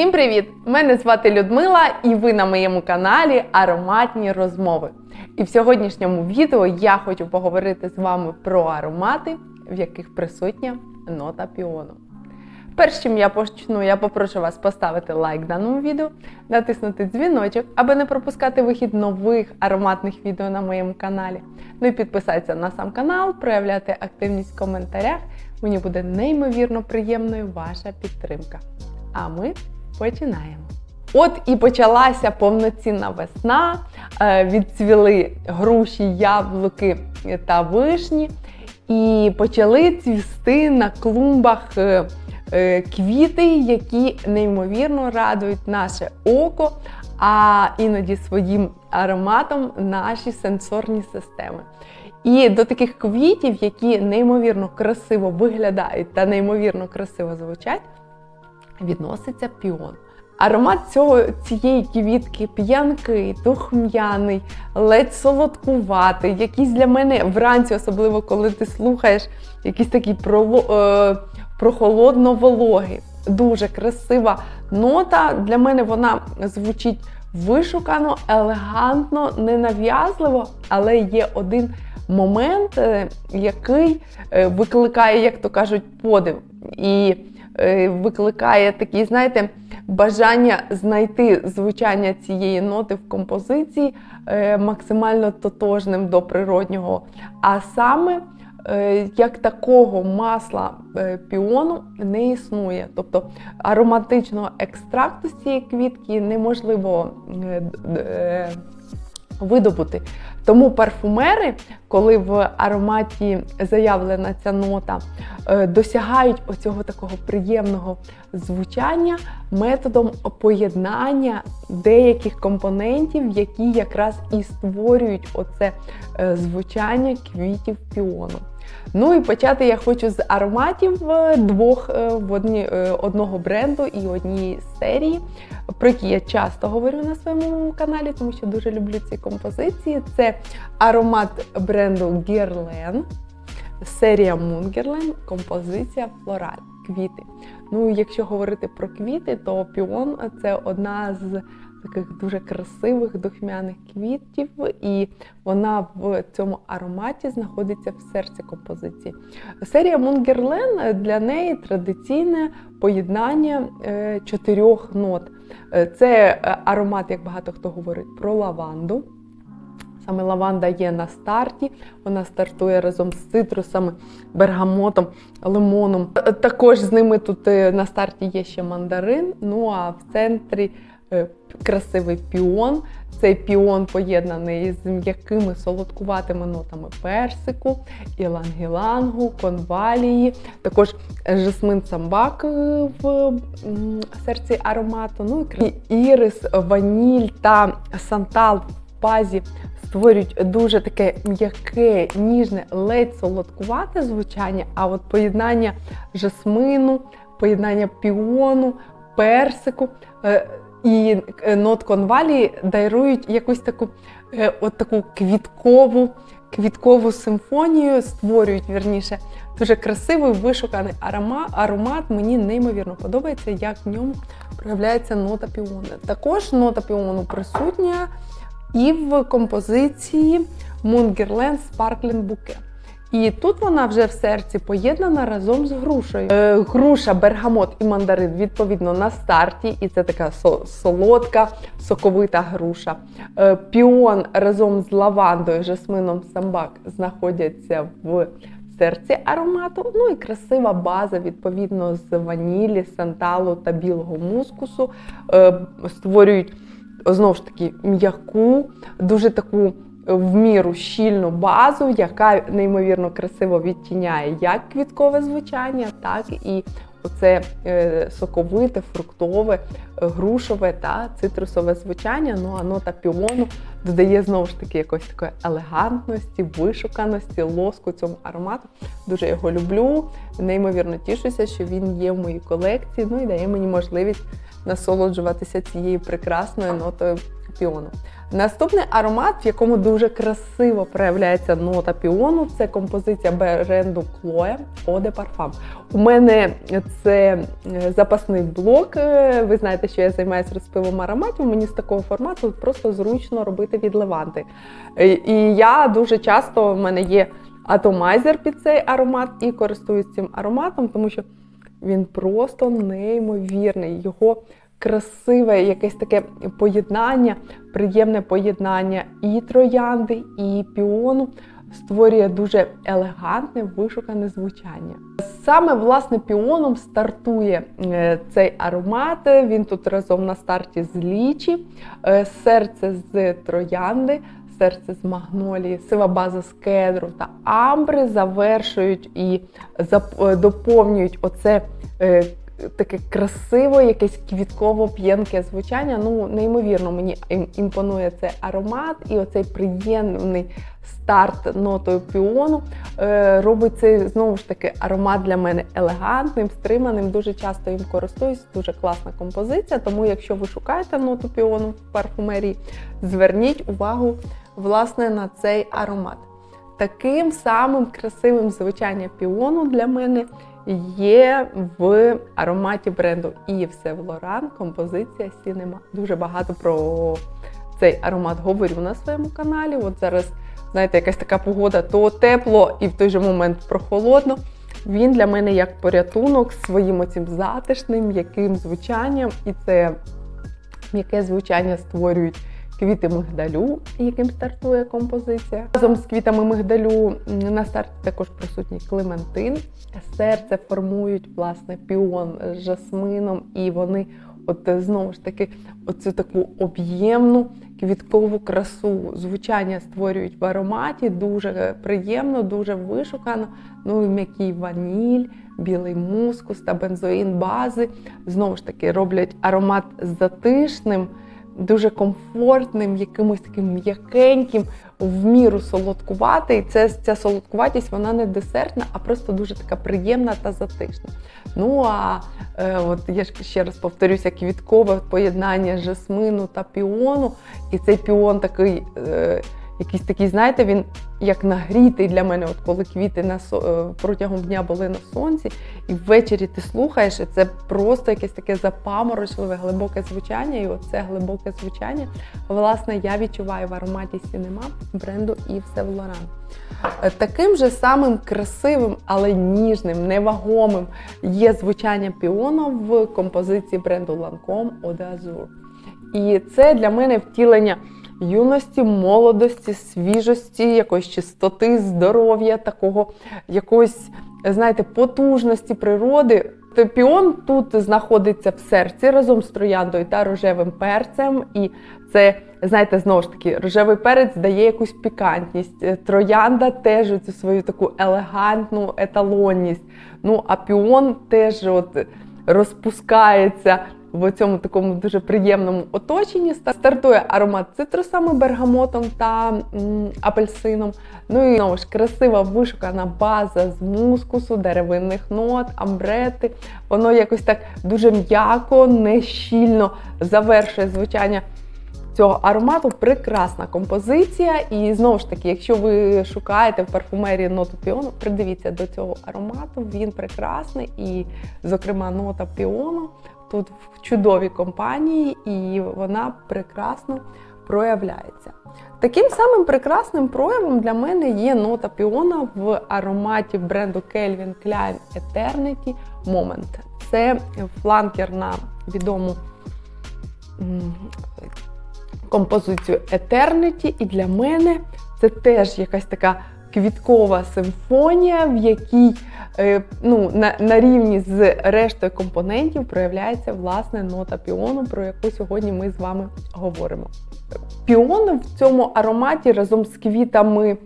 Всім привіт! Мене звати Людмила, і ви на моєму каналі Ароматні розмови. І в сьогоднішньому відео я хочу поговорити з вами про аромати, в яких присутня нота піону. Перш чим я почну, я попрошу вас поставити лайк даному відео, натиснути дзвіночок, аби не пропускати вихід нових ароматних відео на моєму каналі. Ну і підписатися на сам канал, проявляти активність в коментарях. Мені буде неймовірно приємною ваша підтримка. А ми починаємо. От і почалася повноцінна весна. е, Відцвіли груші, яблуки та вишні, і почали цвісти на клумбах е, е, квіти, які неймовірно радують наше око, а іноді своїм ароматом наші сенсорні системи. І до таких квітів, які неймовірно красиво виглядають та неймовірно красиво звучать, відноситься піон. Аромат цього, цієї квітки п'янкий, духм'яний, ледь солодкуватий, якийсь для мене вранці, особливо коли ти слухаєш якийсь такий е, прохолодно-вологий. Дуже красива нота. Для мене вона звучить вишукано, елегантно, ненав'язливо, але є один момент, е, який е, викликає, як то кажуть, подив. І викликає такий, знаєте, бажання знайти звучання цієї ноти в композиції е, максимально тотожним до природнього. А саме е, як такого масла е, піону не існує. Тобто ароматичного екстракту з цієї квітки неможливо е, е, видобути. Тому парфумери, коли в ароматі заявлена ця нота, е, досягають оцього такого приємного звучання методом поєднання деяких компонентів, які якраз і створюють оце е, звучання квітів піону. Ну і почати я хочу з ароматів е, двох е, одні, е, одного бренду і однієї серії, про які я часто говорю на своєму каналі, тому що дуже люблю ці композиції. Це аромат бренду Guerlain, серія Mungерлен, композиція Флораль. Квіти. Ну, якщо говорити про квіти, то піон це одна з таких дуже красивих духмяних квітів, і вона в цьому ароматі знаходиться в серці композиції. Серія Мунгерлен для неї традиційне поєднання е, чотирьох нот. Е, Це е, аромат, як багато хто говорить, про лаванду. Саме лаванда є на старті, вона стартує разом з цитрусами, бергамотом, лимоном. Також з ними тут е, на старті є ще мандарин. Ну а в центрі е, красивий піон. Цей піон поєднаний з м'якими солодкуватими нотами персику, ілангілангу, конвалії, також жасмин самбак е, в серці аромату. Ну і ірис, ваніль та сантал в базі створюють дуже таке м'яке, ніжне, ледь солодкувате звучання, а от поєднання жасмину, поєднання піону, персику е, і е, нот конвалії дарують якусь таку, е, от таку квіткову, квіткову симфонію, створюють вірніше. Дуже красивий вишуканий арома, аромат. Мені неймовірно подобається, як в ньому проявляється нота піону. Також нота піону присутня і в композиції Mungерland Sparkling Bouquet. І тут вона вже в серці поєднана разом з грушею. Е, груша, бергамот і мандарин відповідно на старті, і це така со- солодка, соковита груша. Е, піон разом з лавандою, жасмином самбак знаходяться в серці аромату. Ну і красива база, відповідно, з ванілі, санталу та білого мускусу. Е, створюють знову ж таки м'яку, дуже таку в міру щільну базу, яка неймовірно красиво відтіняє як квіткове звучання, так і оце е, соковите, фруктове, е, грушове та цитрусове звучання. Ну а нота піону додає знову ж таки якоїсь такої елегантності, вишуканості, лоску цьому аромату. Дуже його люблю. Неймовірно тішуся, що він є в моїй колекції. Ну і дає мені можливість насолоджуватися цією прекрасною нотою піону. Наступний аромат, в якому дуже красиво проявляється нота піону, це композиція бренду Chloe Eau de. У мене це е, запасний блок. Е, Ви знаєте, що я займаюся розпивом ароматів. Мені з такого формату просто зручно робити відливанти. Е, І я дуже часто в мене є атомайзер під цей аромат і користуюсь цим ароматом, тому що він просто неймовірний. Його красиве якесь таке поєднання, приємне поєднання і троянди, і піону створює дуже елегантне, вишукане звучання. Саме власне піоном стартує е, цей аромат. Він тут разом на старті з лічі, е, серце з троянди. Серце з магнолії, сива база з кедру та амбри завершують і е, доповнюють оце е, таке красиве, якесь квітково-п'янке звучання. Ну, неймовірно, мені імпонує цей аромат і оцей приємний старт нотою піону е, робить цей знову ж таки аромат для мене елегантним, стриманим. Дуже часто їм користуюсь. Дуже класна композиція. Тому, якщо ви шукаєте ноту піону в парфумерії, зверніть увагу власне на цей аромат. Таким самим красивим звучання піону для мене є в ароматі бренду Yves Saint Laurent композиція Cinema. Дуже багато про цей аромат говорю на своєму каналі. От зараз, знаєте, якась така погода, то тепло і в той же момент прохолодно. Він для мене як порятунок своїм оцим затишним, м'яким звучанням, і це м'яке звучання створюють квіти мигдалю, яким стартує композиція. Разом з квітами мигдалю на старті також присутній клементин. Серце формують власне піон з жасмином, і вони, от е, знову ж таки, оцю таку об'ємну квіткову красу звучання створюють в ароматі. Дуже приємно, дуже вишукано. Ну і м'який ваніль, білий мускус та бензоїн бази. Знову ж таки, роблять аромат затишним дуже комфортним, якимось таким м'якеньким, в міру солодкуватий. І це, ця солодкуватість вона не десертна, а просто дуже така приємна та затишна. Ну а е, от я ж ще раз повторюся, квіткове поєднання жасмину та піону. І цей піон такий. Е, Якийсь такий, знаєте, він як нагрітий для мене, от коли квіти на е, протягом дня були на сонці, і ввечері ти слухаєш, і це просто якесь таке запаморочливе, глибоке звучання. І оце глибоке звучання, власне, я відчуваю в ароматі Сінема бренду Yves Saint. Е, Таким же самим красивим, але ніжним, невагомим є звучання піону в композиції бренду Lancome Eau d'Azur. І це для мене втілення юності, молодості, свіжості, якоїсь чистоти, здоров'я, такого якоїсь, знаєте, потужності природи. Піон тут знаходиться в серці разом з трояндою та рожевим перцем. І це, знаєте, знову ж таки, рожевий перець дає якусь пікантність. Е, Троянда теж цю свою таку елегантну еталонність. Ну, а піон теж от розпускається в цьому такому дуже приємному оточенні. Стартує аромат цитрусами, бергамотом та м, апельсином. Ну і знову ж красива вишукана база з мускусу, деревинних нот, амбрети. Воно якось так дуже м'яко, нещільно завершує звучання. Цього аромату прекрасна композиція, і знову ж таки, якщо ви шукаєте в парфумерії ноту піону, придивіться до цього аромату. Він прекрасний, і, зокрема, нота піону тут в чудовій компанії, і вона прекрасно проявляється. Таким самим прекрасним проявом для мене є нота піона в ароматі бренду Calvin Klein Eternity Moment. Це фланкер на відому композицію Eternity, і для мене це теж якась така квіткова симфонія, в якій е, ну, на, на рівні з рештою компонентів проявляється власне нота піону, про яку сьогодні ми з вами говоримо. Піон в цьому ароматі разом з квітами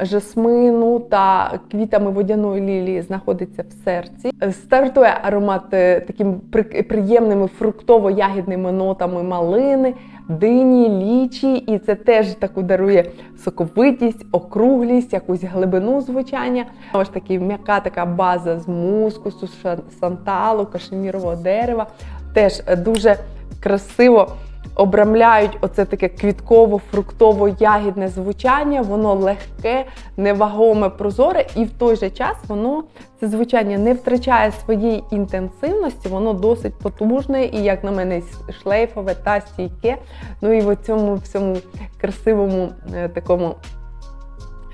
жасмину та квітами водяної лілії знаходиться в серці. Стартує аромат е, таким при- приємними фруктово-ягідними нотами малини, дині, лічі, і це теж таку дарує соковитість, округлість, якусь глибину звучання. Ж таки, м'яка така база з мускусу, санталу, кашемірового дерева. Теж е, дуже красиво обрамляють оце таке квітково-фруктово-ягідне звучання, воно легке, невагоме, прозоре, і в той же час воно це звучання не втрачає своєї інтенсивності, воно досить потужне і, як на мене, шлейфове та стійке. Ну і в цьому всьому красивому е, такому.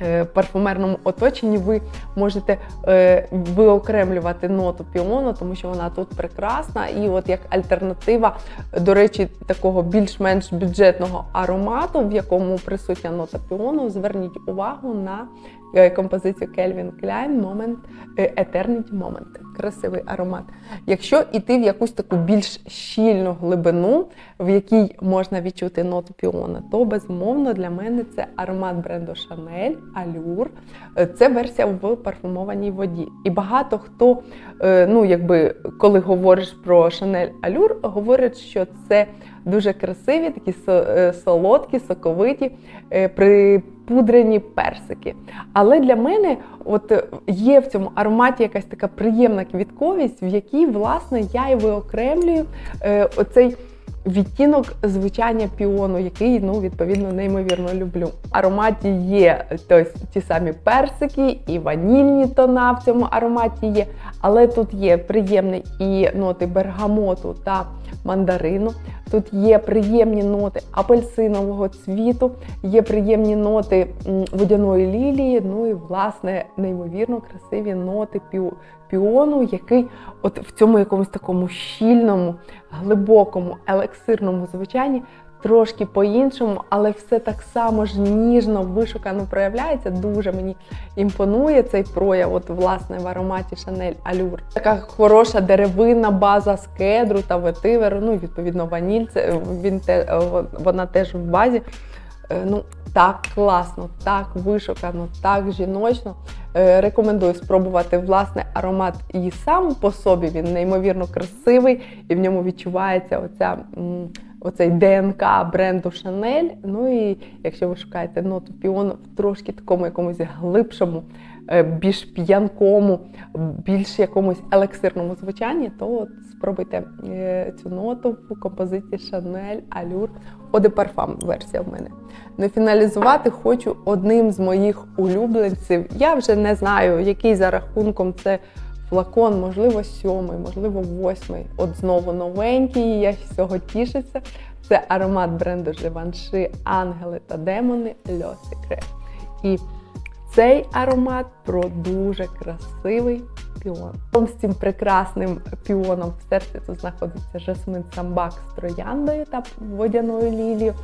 Е, Парфумерному оточенні ви можете е, виокремлювати ноту піону, тому що вона тут прекрасна. І от як альтернатива, до речі, такого більш-менш бюджетного аромату, в якому присутня нота піону, зверніть увагу на композицію Klein Moment, е, Eternity Moment. Красивий аромат. Якщо йти в якусь таку більш щільну глибину, в якій можна відчути ноту піона, то безумовно для мене це аромат бренду Chanel Allure. Е, Це версія в парфумованій воді. І багато хто, е, ну якби коли говориш про Chanel Allure, говорять, що це дуже красиві, такі е, солодкі, соковиті, е, припудрені персики. Але для мене от е, є в цьому ароматі якась така приємна квітковість, в якій, власне, я і виокремлюю е, оцей. Відтінок звучання піону, який ну відповідно неймовірно люблю. Ароматі є тобто, ті самі персики і ванільні тона в цьому ароматі є, але тут є приємні і ноти бергамоту та мандарину. Тут є приємні ноти апельсинового цвіту, є приємні ноти водяної лілії. Ну і власне неймовірно красиві ноти піону, який от в цьому якомусь такому щільному, глибокому, елексирному звучанні. Трошки по-іншому, але все так само ж ніжно, вишукано проявляється. Дуже мені імпонує цей прояв, от власне в ароматі Chanel Allure. Така хороша деревинна база з кедру та ветиверу. Ну відповідно ваніль. Це він те вона теж в базі. Е, Ну так класно, так вишукано, так жіночно. Е, Рекомендую спробувати власне аромат і сам по собі. Він неймовірно красивий, і в ньому відчувається оця. Оцей ДНК бренду Chanel. Ну і якщо ви шукаєте ноту піону в трошки такому якомусь глибшому, е, більш п'янкому, більш якомусь елексирному звучанні, то от спробуйте е, цю ноту в композиції Allure Eau de Parfum версія в мене. Ну, фіналізувати хочу одним з моїх улюбленців. Я вже не знаю, який за рахунком це флакон, можливо, сьомий, можливо, восьмий. От знову новенький, я з цього тішуся. Це аромат бренду Givenchy Ангели та демони Le Secret. І цей аромат про дуже красивий піон. З цим прекрасним піоном в серці тут знаходиться жасмин самбак з трояндою та водяною лілією.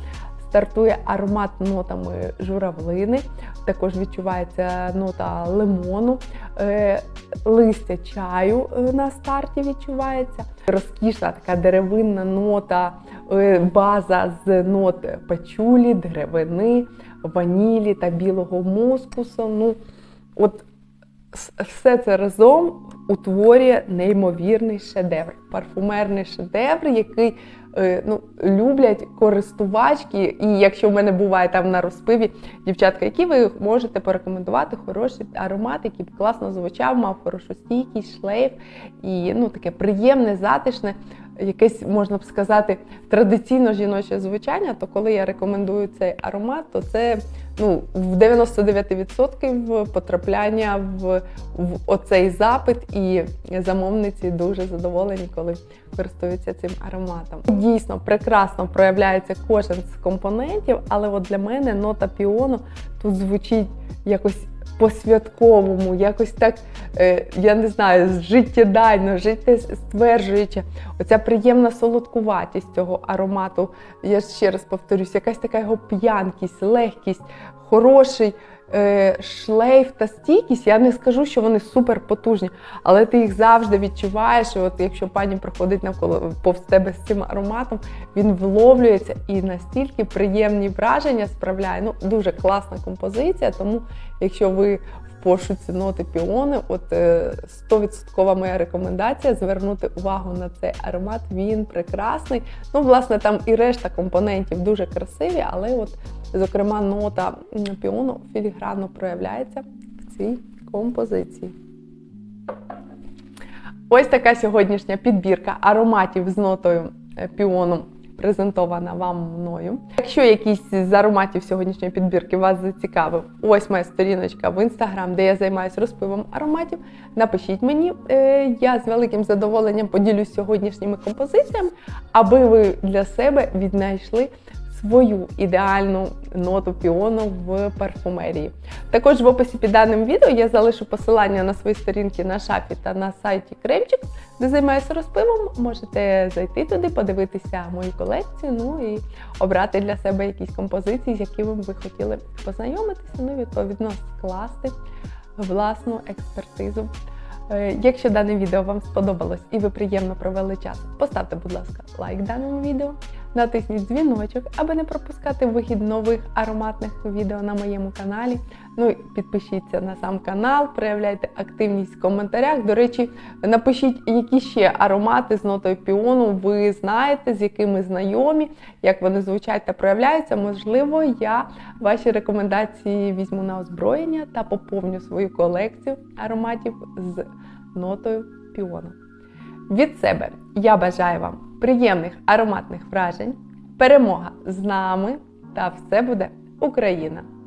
Стартує аромат нотами журавлини, також відчувається нота лимону, е, листя чаю е, на старті відчувається. Розкішна така деревинна нота, е, база з нот пачулі, деревини, ванілі та білого мускусу. Ну, от все це разом утворює неймовірний шедевр, парфумерний шедевр, який е, ну, люблять користувачки. І якщо в мене буває там на розпиві дівчатка, які ви можете порекомендувати хороший аромат, який б класно звучав, мав хорошу стійкість, шлейф і ну, таке приємне, затишне. Якесь можна б сказати традиційно жіноче звучання, то коли я рекомендую цей аромат, то це ну, в 99% потрапляння в, в оцей запит, і замовниці дуже задоволені, коли користуються цим ароматом. Дійсно, прекрасно проявляється кожен з компонентів, але от для мене нота піону тут звучить якось по-святковому, якось так, е, я не знаю, життєдайно, життєстверджуюче. Оця приємна солодкуватість цього аромату. Я ще раз повторюсь, якась така його п'янкість, легкість, хороший шлейф та стійкість. Я не скажу, що вони супер потужні, але ти їх завжди відчуваєш. І от якщо пані проходить навколо повз тебе з цим ароматом, він вловлюється і настільки приємні враження справляє. Ну, дуже класна композиція. Тому, якщо ви пошуці ноти піони, от е, 100% моя рекомендація звернути увагу на цей аромат. Він прекрасний. Ну, власне, там і решта компонентів дуже красиві, але от, зокрема, нота піону філігранно проявляється в цій композиції. Ось така сьогоднішня підбірка ароматів з нотою е, піону презентована вам мною. Якщо якийсь з ароматів сьогоднішньої підбірки вас зацікавив, ось моя сторіночка в інстаграм, де я займаюся розпивом ароматів. Напишіть мені, Е, я з великим задоволенням поділюсь сьогоднішніми композиціями, аби ви для себе віднайшли свою ідеальну ноту піону в парфумерії. Також в описі під даним відео я залишу посилання на свої сторінки на шафі та на сайті Кремчик, де займаюся розпивом. Можете зайти туди, подивитися мою колекцію, ну і обрати для себе якісь композиції, з якими ви хотіли познайомитися, ну відповідно скласти власну експертизу. Е, Якщо дане відео вам сподобалось і ви приємно провели час, поставте, будь ласка, лайк даному відео, натисніть дзвіночок, аби не пропускати вихід нових ароматних відео на моєму каналі. Ну і підпишіться на сам канал, проявляйте активність в коментарях. До речі, напишіть, які ще аромати з нотою піону ви знаєте, з якими знайомі, як вони звучать та проявляються. Можливо, я ваші рекомендації візьму на озброєння та поповню свою колекцію ароматів з нотою піону. Від себе я бажаю вам приємних ароматних вражень, перемога з нами та все буде Україна!